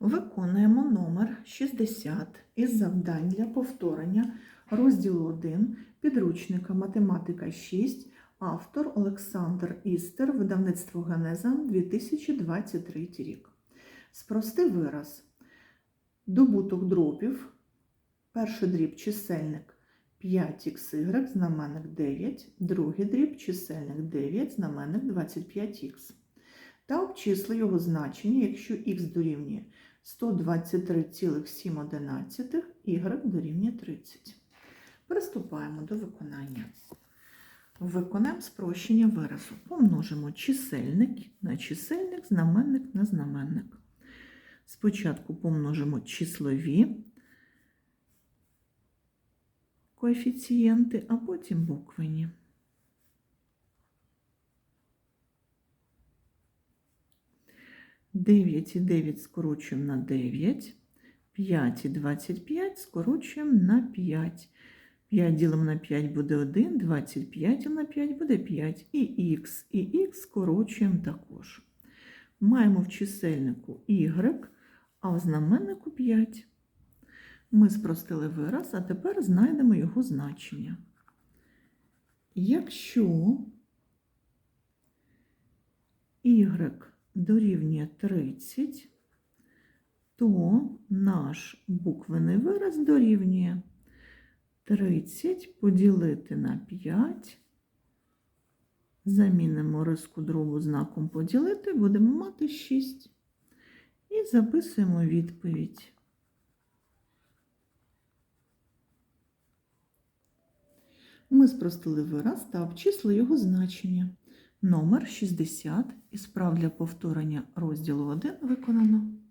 Виконуємо номер 60 із завдань для повторення розділу 1 підручника Математика 6, автор Олександр Істер, видавництво Генеза 2023 рік. Спрости вираз. Добуток дробів. Перший дріб чисельник 5xy, знаменник 9, другий дріб чисельник 9, знаменник 25х. Та обчисли його значення, якщо х дорівнює 123,7, y дорівнює 30. Приступаємо до виконання. Виконаємо спрощення виразу. Помножимо чисельник на чисельник, знаменник на знаменник. Спочатку помножимо числові коефіцієнти, а потім буквені. Дев'ять і 9 скорочуємо на 9, 5 і 25 скорочуємо на 5. 5 ділимо на 5 буде 1, 25 на 5 буде 5. І х, і х скорочуємо також. Маємо в чисельнику y, а в знаменнику 5. Ми спростили вираз, а тепер знайдемо його значення. Якщо y дорівнює 30, то наш буквений вираз дорівнює 30 поділити на 5. Замінимо риску дробу знаком поділити, будемо мати 6. І записуємо відповідь. Ми спростили вираз та обчисли його значення. Номер 60 і справ для повторення розділу 1 виконано.